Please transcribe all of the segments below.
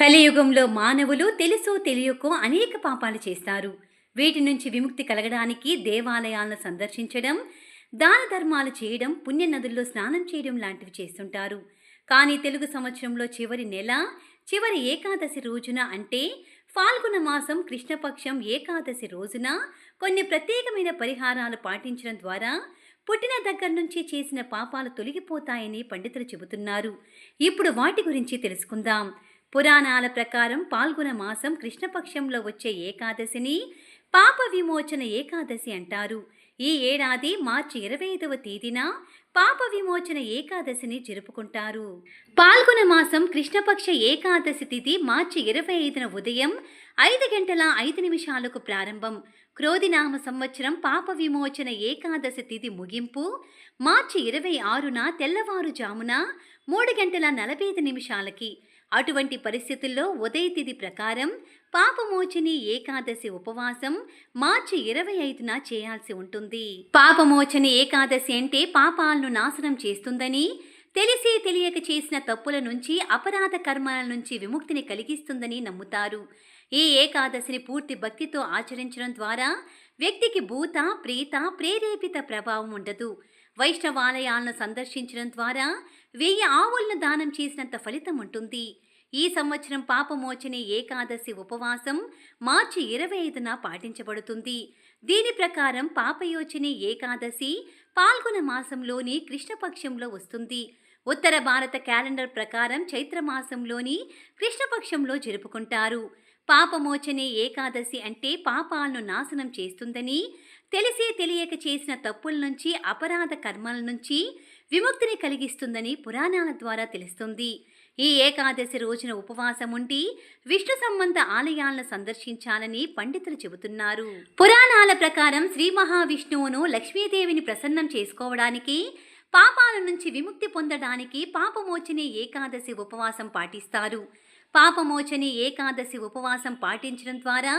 కలియుగంలో మానవులు తెలుసో తెలియకో అనేక పాపాలు చేస్తారు. వీటి నుంచి విముక్తి కలగడానికి దేవాలయాలను సందర్శించడం దాన ధర్మాలు చేయడం పుణ్య నదుల్లో స్నానం చేయడం లాంటివి చేస్తుంటారు. కానీ తెలుగు సంవత్సరంలో చివరి నెల చివరి ఏకాదశి రోజున అంటే ఫాల్గుణ మాసం కృష్ణపక్షం ఏకాదశి రోజున కొన్ని ప్రత్యేకమైన పరిహారాలు పాటించడం ద్వారా పుట్టిన దగ్గర నుంచి చేసిన పాపాలు తొలగిపోతాయని పండితులు చెబుతున్నారు. ఇప్పుడు వాటి గురించి తెలుసుకుందాం. పురాణాల ప్రకారం పాల్గొన మాసం కృష్ణపక్షంలో వచ్చే ఏకాదశిని పాప విమోచన ఏకాదశి అంటారు. ఈ ఏడాది మార్చి ఇరవై ఐదవ తేదీన పాప విమోచన ఏకాదశిని జరుపుకుంటారు. పాల్గొన మాసం కృష్ణపక్ష ఏకాదశి తిథి మార్చి ఇరవై ఐదున ఉదయం ఐదు గంటల ఐదు నిమిషాలకు ప్రారంభం. క్రోధినామ సంవత్సరం పాప విమోచన ఏకాదశి తిథి ముగింపు మార్చి ఇరవై ఆరున తెల్లవారుజామున మూడు గంటల నలభై ఐదు నిమిషాలకి. అటువంటి పరిస్థితుల్లో ఉదయ తిథి ప్రకారం పాపమోచని ఏకాదశి ఉపవాసం మార్చి ఇరవై ఐదున చేయాల్సి ఉంటుంది. పాపమోచని ఏకాదశి అంటే పాపాలను నాశనం చేస్తుందని తెలిసి తెలియక చేసిన తప్పుల నుంచి అపరాధ కర్మాల నుంచి విముక్తిని కలిగిస్తుందని నమ్ముతారు. ఈ ఏకాదశిని పూర్తి భక్తితో ఆచరించడం ద్వారా వ్యక్తికి భూత ప్రీత ప్రేరేపిత ప్రభావం ఉండదు. వైష్ణవాలయాలను సందర్శించడం ద్వారా వెయ్యి ఆవులను దానం చేసినంత ఫలితం ఉంటుంది. ఈ సంవత్సరం పాపమోచని ఏకాదశి ఉపవాసం మార్చి ఇరవై ఐదున పాటించబడుతుంది. దీని ప్రకారం పాపయోచని ఏకాదశి పాల్గొన మాసంలోని కృష్ణపక్షంలో వస్తుంది. ఉత్తర భారత క్యాలెండర్ ప్రకారం చైత్రమాసంలోని కృష్ణపక్షంలో జరుపుకుంటారు. పాపమోచనే ఏకాదశి అంటే పాపాలను నాశనం చేస్తుందని తెలిసి తెలియక చేసిన తప్పుల నుంచి అపరాధ కర్మల నుంచి విముక్తిని కలిగిస్తుందని పురాణాల ద్వారా తెలుస్తుంది. ఈ ఏకాదశి రోజున ఉపవాసం ఉండి విష్ణు సంబంధ ఆలయాలను సందర్శించాలని పండితులు చెబుతున్నారు. పురాణాల ప్రకారం శ్రీ మహావిష్ణువును లక్ష్మీదేవిని ప్రసన్నం చేసుకోవడానికి పాపాల నుంచి విముక్తి పొందడానికి పాపమోచనే ఏకాదశి ఉపవాసం పాటిస్తారు. పాపమోచని ఏకాదశి ఉపవాసం పాటించడం ద్వారా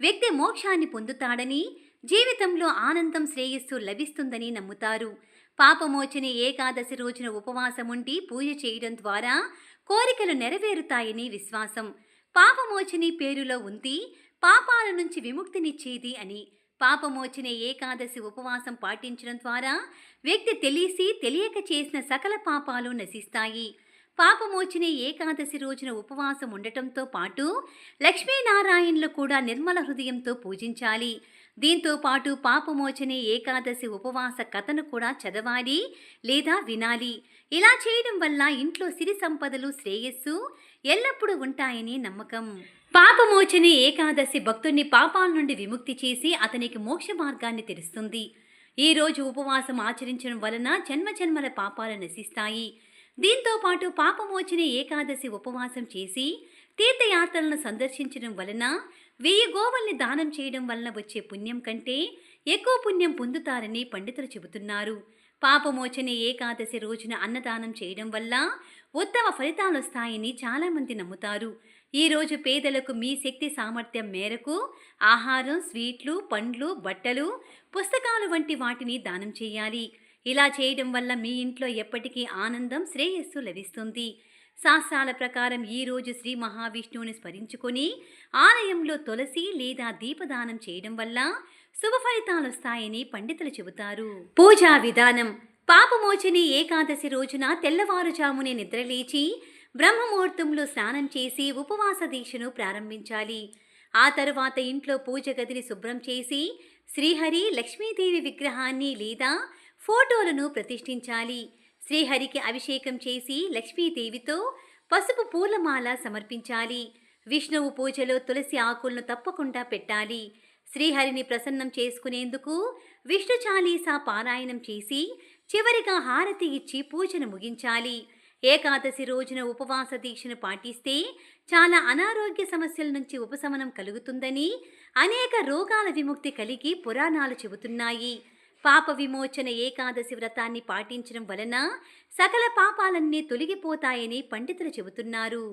వ్యక్తి మోక్షాన్ని పొందుతాడని జీవితంలో ఆనందం శ్రేయస్సు లభిస్తుందని నమ్ముతారు. పాపమోచని ఏకాదశి రోజున ఉపవాసం ఉండి పూజ చేయడం ద్వారా కోరికలు నెరవేరుతాయని విశ్వాసం. పాపమోచని పేరులో ఉంది పాపాల నుంచి విముక్తినిచ్చేది అని. పాపమోచన ఏకాదశి ఉపవాసం పాటించడం ద్వారా వ్యక్తి తెలిసి తెలియక చేసిన సకల పాపాలు నశిస్తాయి. పాపమోచని ఏకాదశి రోజున ఉపవాసం ఉండటంతో పాటు లక్ష్మీనారాయణలు కూడా నిర్మల హృదయంతో పూజించాలి. దీంతో పాటు పాపమోచని ఏకాదశి ఉపవాస కథను కూడా చదవాలి లేదా వినాలి. ఇలా చేయడం వల్ల ఇంట్లో సిరి సంపదలు శ్రేయస్సు ఎల్లప్పుడూ ఉంటాయని నమ్మకం. పాపమోచని ఏకాదశి భక్తుణ్ణి పాపాల నుండి విముక్తి చేసి అతనికి మోక్ష మార్గాన్ని తెరుస్తుంది. ఈ రోజు ఉపవాసం ఆచరించడం వలన జన్మ జన్మల పాపాలు నశిస్తాయి. దీంతో పాటు పాపమోచన ఏకాదశి ఉపవాసం చేసి తీర్థయాత్రలను సందర్శించడం వలన వెయ్యి గోవల్ని దానం చేయడం వలన వచ్చే పుణ్యం కంటే ఎక్కువ పుణ్యం పొందుతారని పండితులు చెబుతున్నారు. పాపమోచన ఏకాదశి రోజున అన్నదానం చేయడం వల్ల ఉత్తమ ఫలితాలు వస్తాయని చాలామంది నమ్ముతారు. ఈరోజు పేదలకు మీ శక్తి సామర్థ్యం మేరకు ఆహారం స్వీట్లు పండ్లు బట్టలు పుస్తకాలు వంటి వాటిని దానం చేయాలి. ఇలా చేయడం వల్ల మీ ఇంట్లో ఎప్పటికీ ఆనందం శ్రేయస్సు లభిస్తుంది. శాస్త్రాల ప్రకారం ఈరోజు శ్రీ మహావిష్ణువుని స్మరించుకొని ఆలయంలో తులసి లేదా దీపదానం చేయడం వల్ల శుభ ఫలితాలు వస్తాయని పండితులు చెబుతారు. పూజా విధానం. పాపమోచని ఏకాదశి రోజున తెల్లవారుజామునే నిద్రలేచి బ్రహ్మముహూర్తంలో స్నానం చేసి ఉపవాస దీక్షను ప్రారంభించాలి. ఆ తరువాత ఇంట్లో పూజ గదిని శుభ్రం చేసి శ్రీహరి లక్ష్మీదేవి విగ్రహాన్ని లేదా ఫోటోలను ప్రతిష్ఠించాలి. శ్రీహరికి అభిషేకం చేసి లక్ష్మీదేవితో పసుపు పూలమాల సమర్పించాలి. విష్ణువు పూజలో తులసి ఆకులను తప్పకుండా పెట్టాలి. శ్రీహరిని ప్రసన్నం చేసుకునేందుకు విష్ణు చాలీసా పారాయణం చేసి చివరిగా హారతి ఇచ్చి పూజను ముగించాలి. ఏకాదశి రోజున ఉపవాస దీక్షను పాటిస్తే చాలా అనారోగ్య సమస్యల నుంచి ఉపశమనం కలుగుతుందని అనేక రోగాల విముక్తి కలిగి పురాణాలు చెబుతున్నాయి. పాప విమోచన ఏకాదశి వ్రతాన్ని పాటించడం వలన సకల పాపాలన్నీ తొలగిపోతాయని పండితులు చెబుతున్నారు.